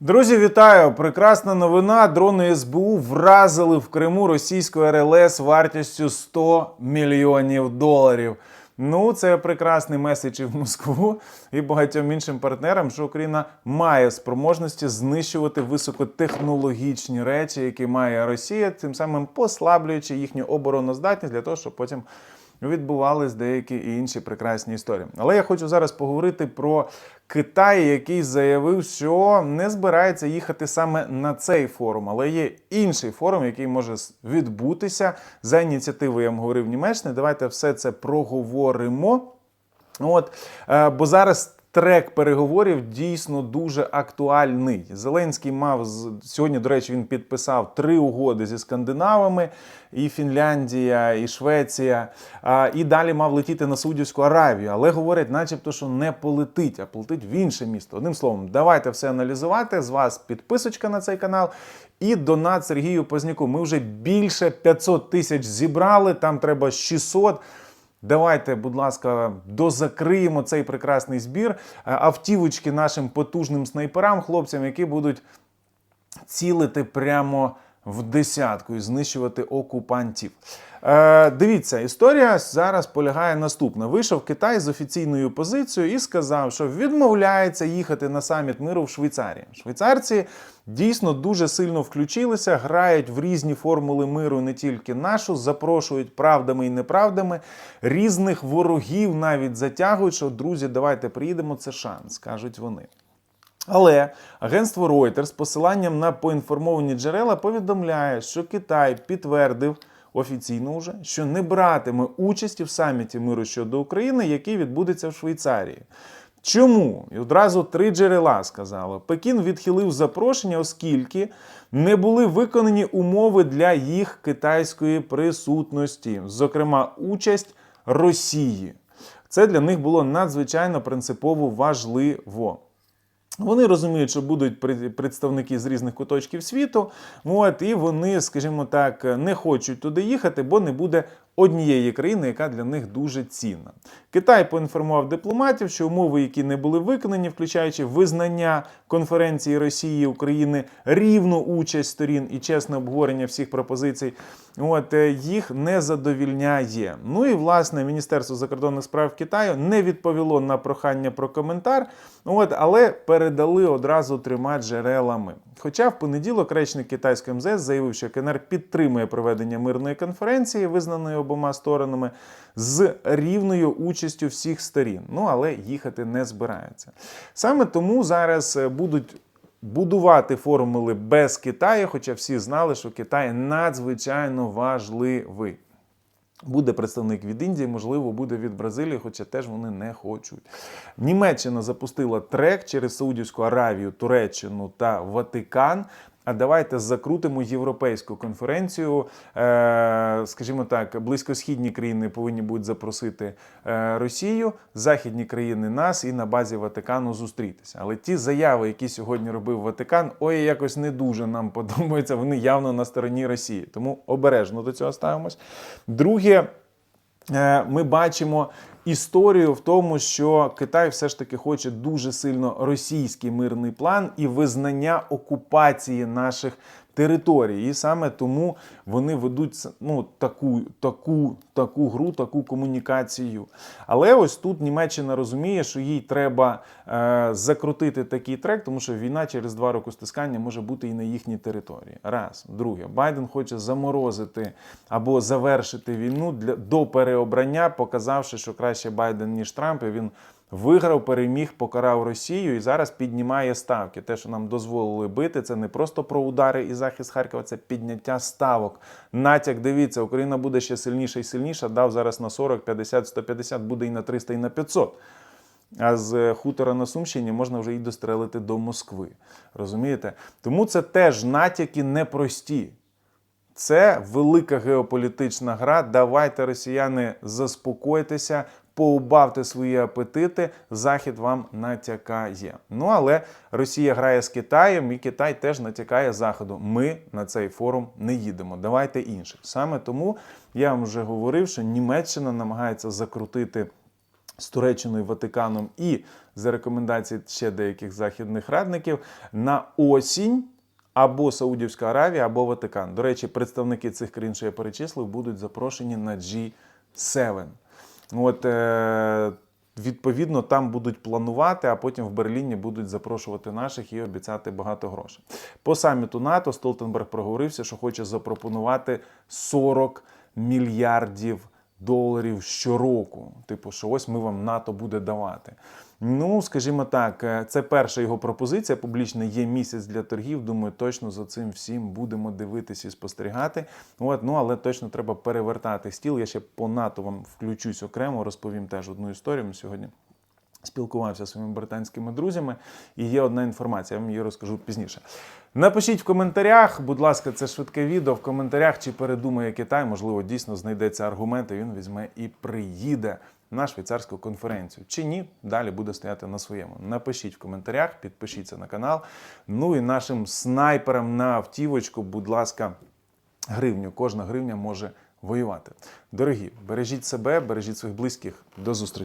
Друзі, вітаю! Прекрасна новина. Дрони СБУ вразили в Криму російську РЛС вартістю 100 мільйонів доларів. Ну, це прекрасний меседж і в Москву і багатьом іншим партнерам, що Україна має спроможності знищувати високотехнологічні речі, які має Росія, тим самим послаблюючи їхню обороноздатність для того, щоб потім відбувались деякі інші прекрасні історії. Але я хочу зараз поговорити про Китай, який заявив, що не збирається їхати саме на цей форум, але є інший форум, який може відбутися за ініціативою, я вам говорив Німеччини. Давайте все це проговоримо. От, е, бо зараз трек переговорів дійсно дуже актуальний. Зеленський мав сьогодні, до речі, він підписав три угоди зі скандинавами: і Фінляндія, і Швеція. І далі мав летіти на Саудівську Аравію. Але говорять, начебто, що не полетить, а полетить в інше місто. Одним словом, давайте все аналізувати. З вас підписочка на цей канал. І донат Сергію Позняку. Ми вже більше 500 тисяч зібрали. Там треба 600. Давайте, будь ласка, дозакриємо цей прекрасний збір. Е, Автівочки нашим потужним снайперам, хлопцям, які будуть цілити прямо в десятку і знищувати окупантів. Е, дивіться, історія зараз полягає наступна. Вийшов Китай з офіційною позицією і сказав, що відмовляється їхати на саміт миру в Швейцарії. Швейцарці дійсно дуже сильно включилися, грають в різні формули миру, не тільки нашу, запрошують правдами і неправдами. Різних ворогів навіть затягують, що друзі, давайте приїдемо. Це шанс, кажуть вони. Але агентство Reuters з посиланням на поінформовані джерела повідомляє, що Китай підтвердив офіційно вже, що не братиме участі в саміті миру щодо України, який відбудеться в Швейцарії. Чому? І одразу три джерела сказали. Пекін відхилив запрошення, оскільки не були виконані умови для їх китайської присутності, зокрема, участь Росії. Це для них було надзвичайно принципово важливо. Вони розуміють, що будуть представники з різних куточків світу, от, і вони, скажімо так, не хочуть туди їхати, бо не буде однієї країни, яка для них дуже цінна. Китай поінформував дипломатів, що умови, які не були виконані, включаючи визнання конференції Росії України, рівну участь сторін і чесне обговорення всіх пропозицій, от, е, їх не задовільняє. Ну і власне Міністерство закордонних справ Китаю не відповіло на прохання про коментар, от, але передали одразу трьома джерелами. Хоча в понеділок речник китайської МЗС заявив, що КНР підтримує проведення мирної конференції, визнаної обома сторонами, з рівною участю всіх сторін. Ну але їхати не збирається. Саме тому зараз е, будуть. Будувати формули без Китаю, хоча всі знали, що Китай надзвичайно важливий. Буде представник від Індії, можливо, буде від Бразилії, хоча теж вони не хочуть. Німеччина запустила трек через Саудівську Аравію, Туреччину та Ватикан. А давайте закрутимо європейську конференцію. Е, скажімо так, близькосхідні країни повинні будуть запросити е, Росію, західні країни нас і на базі Ватикану зустрітися. Але ті заяви, які сьогодні робив Ватикан, ой, якось не дуже нам подобаються. Вони явно на стороні Росії. Тому обережно до цього ставимось. Друге, Е, ми бачимо історію в тому, що Китай все ж таки хоче дуже сильно російський мирний план і визнання окупації наших територій. І саме тому вони ведуть ну, таку, таку, таку гру, таку комунікацію. Але ось тут Німеччина розуміє, що їй треба е, закрутити такий трек, тому що війна через два роки стискання може бути і на їхній території. Раз. Друге, Байден хоче заморозити або завершити війну для до переобрання, показавши, що краще Байден ніж Трамп. І він виграв, переміг, покарав Росію і зараз піднімає ставки. Те, що нам дозволили бити, це не просто про удари і захист Харкова, це підняття ставок. Натяк, дивіться, Україна буде ще сильніша і сильніша. Дав зараз на 40, 50, 150, буде і на 300, і на 500. А з хутора на Сумщині можна вже і дострелити до Москви. Розумієте? Тому це теж натяки непрості. Це велика геополітична гра. Давайте, росіяни, заспокойтеся, поубавте свої апетити. Захід вам натякає. Ну але Росія грає з Китаєм, і Китай теж натякає Заходу. Ми на цей форум не їдемо. Давайте інших. Саме тому я вам вже говорив, що Німеччина намагається закрутити з Туреччиною, Ватиканом і за рекомендації ще деяких західних радників на осінь або Саудівська Аравія, або Ватикан. До речі, представники цих країн, що я перечислив, будуть запрошені на G7. От, е, відповідно, там будуть планувати, а потім в Берліні будуть запрошувати наших і обіцяти багато грошей. По саміту НАТО Столтенберг проговорився, що хоче запропонувати 40 мільярдів доларів щороку. Типу, що ось ми вам НАТО буде давати. Ну, скажімо так, е, це перша його пропозиція. Публічна є місяць для торгів. Думаю, точно за цим всім будемо дивитися і спостерігати. От, ну але точно треба перевертати стіл. Я ще по НАТО вам включусь окремо, розповім теж одну історію. Сьогодні спілкувався зі своїми британськими друзями, і є одна інформація, я вам її розкажу пізніше. Напишіть в коментарях, будь ласка, це швидке відео в коментарях, чи передумає Китай, можливо, дійсно знайдеться аргумент, і він візьме і приїде на швейцарську конференцію. Чи ні, далі буде стояти на своєму. Напишіть в коментарях, підпишіться на канал. Ну і нашим снайперам на автівочку, будь ласка, гривню. Кожна гривня може воювати. Дорогі, бережіть себе, бережіть своїх близьких. До зустрічі.